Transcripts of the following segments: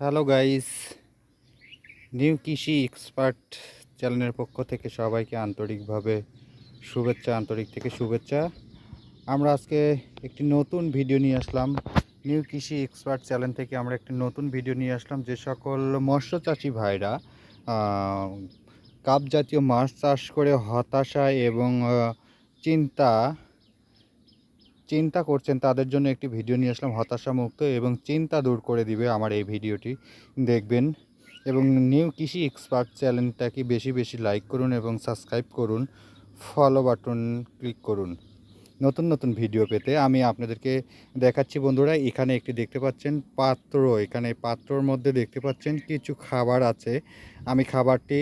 Hello guys new Krishi expert চ্যানেলের পক্ষ থেকে সবাইকে আন্তরিকভাবে শুভেচ্ছা, আন্তরিক থেকে শুভেচ্ছা। আমরা আজকে একটি নতুন ভিডিও নিয়ে আসলাম। নিউ কৃষি এক্সপার্ট চ্যানেল থেকে আমরা একটি নতুন ভিডিও নিয়ে আসলাম যে সকল মৎস্য চাষি ভাইরা কাপ জাতীয় মাছ চাষ করে হতাশা এবং চিন্তা চিন্তা করছেন, তাদের জন্য একটি ভিডিও নিয়ে আসলাম হতাশা মুক্ত এবং চিন্তা দূর করে দিবে আমার এই ভিডিওটি। দেখবেন এবং নিউ কৃষি এক্সপার্ট চ্যানেলটাকে বেশি বেশি লাইক করুন এবং সাবস্ক্রাইব করুন ফলো বাটন ক্লিক করুন। নতুন নতুন ভিডিও পেতে আমি আপনাদেরকে দেখাচ্ছি বন্ধুরা, এখানে একটি দেখতে পাচ্ছেন পাত্র, এখানে পাত্রর মধ্যে দেখতে পাচ্ছেন কিছু খাবার আছে। আমি খাবারটি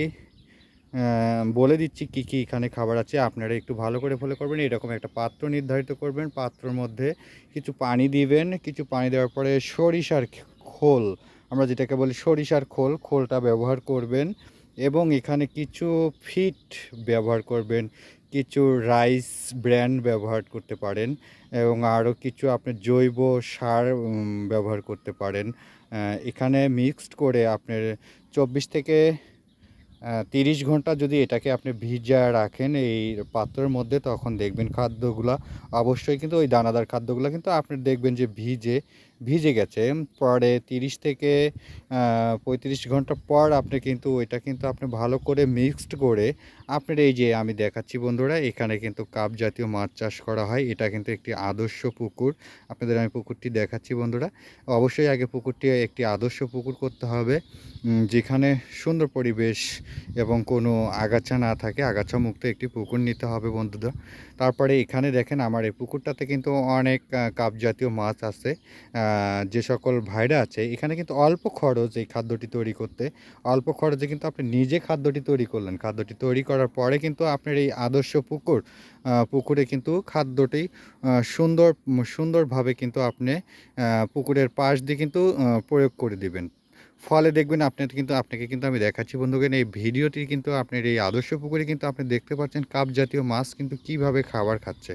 বলে দিচ্ছি কি কি এখানে খাবার আছে। আপনারা একটু ভালো করে ফলো করবেন। এরকম একটা পাত্র নির্ধারিত করবেন। পাত্রর মধ্যে কিছু পানি দিবেন। কিছু পানি দেওয়ার পরে সরিষার খোল, আমরা যেটাকে বলি সরিষার খোল, খোলটা ব্যবহার করবেন এবং এখানে কিছু ফিট ব্যবহার করবেন। কিছু রাইস ব্র্যান্ড ব্যবহার করতে পারেন এবং আরও কিছু আপনি জৈব সার ব্যবহার করতে পারেন। এখানে মিক্সড করে আপনার চব্বিশ থেকে তিরিশ ঘণ্টা যদি এটাকে আপনি ভিজায় রাখেন এই পাত্রের মধ্যে, তখন দেখবেন খাদ্যগুলা অবশ্যই কিন্তু ওই দানাদার খাদ্যগুলো কিন্তু আপনি দেখবেন যে ভিজে ভিজে গেছে। পরে তিরিশ থেকে পঁয়ত্রিশ ঘণ্টা পর আপনি কিন্তু ওইটা কিন্তু আপনি ভালো করে মিক্সড করে আপনার এই যে আমি দেখাচ্ছি বন্ধুরা, এখানে কিন্তু কাপ জাতীয় মাছ চাষ করা হয়। এটা কিন্তু একটি আদর্শ পুকুর। আপনাদের আমি পুকুরটি দেখাচ্ছি বন্ধুরা। অবশ্যই আগে পুকুরটি একটি আদর্শ পুকুর করতে হবে। যেখানে সুন্দর পরিবেশ এবং কোনো আগাছা না থাকে, আগাছা মুক্ত একটি পুকুর নিতে হবে বন্ধুরা। তারপরে এখানে দেখেন আমার এই পুকুরটাতে কিন্তু অনেক কাপ জাতীয় মাছ আছে। যে সকল ভাইরা আছে, এখানে কিন্তু অল্প খরচ এই খাদ্যটি তৈরি করতে। অল্প খরচে কিন্তু আপনি নিজে খাদ্যটি তৈরি করলেন। খাদ্যটি তৈরি করার পরে কিন্তু আপনার এই আদর্শ পুকুর পুকুরে কিন্তু খাদ্যটি সুন্দর সুন্দরভাবে কিন্তু আপনি পুকুরের পাশ দিয়ে কিন্তু প্রয়োগ করে দিবেন। ফলে দেখবেন আপনার কিন্তু, আপনাকে কিন্তু আমি দেখাচ্ছি বন্ধুগণ, এই ভিডিওটি কিন্তু আপনার এই আদর্শ পুকুরে কিন্তু আপনি দেখতে পাচ্ছেন কাপ জাতীয় মাছ কিন্তু কীভাবে খাবার খাচ্ছে।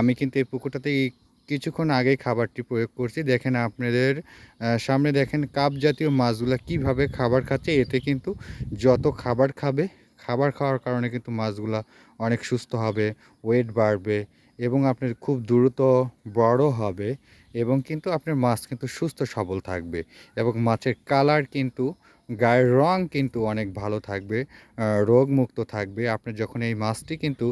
আমি কিন্তু এই পুকুরটাতে কিছুক্ষণ আগেই খাবারটি প্রয়োগ করছি। দেখেন আপনাদের সামনে দেখেন কাপ জাতীয় মাছগুলো কীভাবে খাবার খাচ্ছে। এতে কিন্তু যত খাবার খাবে, খাবার খাওয়ার কারণে কিন্তু মাছগুলা অনেক সুস্থ হবে ওয়েট বাড়বে এবং আপনার খুব দ্রুত বড় হবে এবং কিন্তু আপনার মাছ কিন্তু সুস্থ সবল থাকবে এবং মাছের কালার কিন্তু গায়ের রং কিন্তু অনেক ভালো থাকবে রোগমুক্ত থাকবে। আপনি যখন এই মাছটি কিন্তু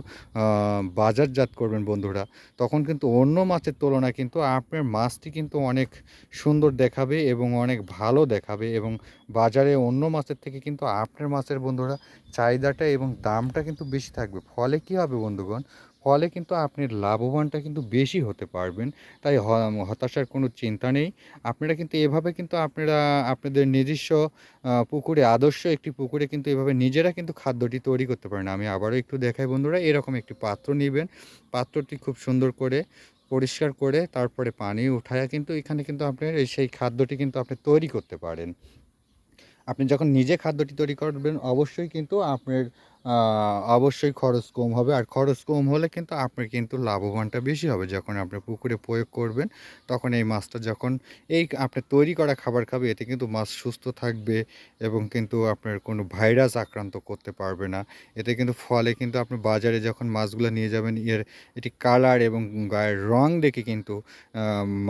বাজারজাত করবেন বন্ধুরা, তখন কিন্তু অন্য মাছের তুলনায় কিন্তু আপনার মাছটি কিন্তু অনেক সুন্দর দেখাবে এবং অনেক ভালো দেখাবে এবং বাজারে অন্য মাছের থেকে কিন্তু আপনার মাছের বন্ধুরা চাহিদাটা এবং দামটা কিন্তু বেশি থাকবে। ফলে কী হবে বন্ধুগণ ফলে কিন্তু আপনি লাভবানটা কিন্তু বেশি হতে পারবেন। তাই হতাশার কোনো চিন্তা নেই। আপনারা কিন্তু এভাবে কিন্তু আপনারা, আপনাদের নিজস্ব পুকুরে, আদর্শ একটি পুকুরে কিন্তু এভাবে নিজেরা কিন্তু খাদ্যটি তৈরি করতে পারেন। আমি আবারও একটু দেখাই বন্ধুরা, এরকম একটি পাত্র নেবেন। পাত্রটি খুব সুন্দর করে পরিষ্কার করে তারপরে পানি উঠায়া কিন্তু এখানে কিন্তু আপনার সেই খাদ্যটি কিন্তু আপনি তৈরি করতে পারেন। আপনি যখন নিজে খাদ্যটি তৈরি করবেন, অবশ্যই কিন্তু আপনার অবশ্যই খরচ কম হবে। আর খরচ কম হলে কিন্তু আপনার কিন্তু লাভবানটা বেশি হবে। যখন আপনি পুকুরে প্রয়োগ করবেন, তখন এই মাছটা যখন এই আপনার তৈরি করা খাবার খাবে, এতে কিন্তু মাছ সুস্থ থাকবে এবং কিন্তু আপনার কোনো ভাইরাস আক্রান্ত করতে পারবে না। এতে কিন্তু ফলে কিন্তু আপনি বাজারে যখন মাছগুলো নিয়ে যাবেন, এর এটি কালার এবং গায়ের রং দেখে কিন্তু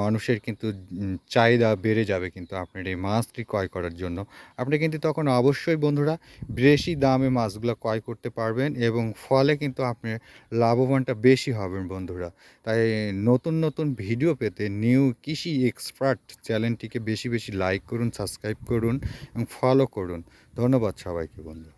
মানুষের কিন্তু চাহিদা বেড়ে যাবে কিন্তু আপনার এই মাছটি ক্রয় করার জন্য। আপনি কিন্তু তখন অবশ্যই বন্ধুরা, বেশি দামে মাছগুলো ক্রয় করতে পারবেন এবং ফলে কিন্তু আপনি লাভবানটা বেশি হবেন বন্ধুরা। তাই নতুন নতুন ভিডিও পেতে নিউ কৃষি এক্সপার্ট চ্যানেলটিকে বেশি বেশি লাইক করুন, সাবস্ক্রাইব করুন এবং ফলো করুন। ধন্যবাদ সবাইকে বন্ধু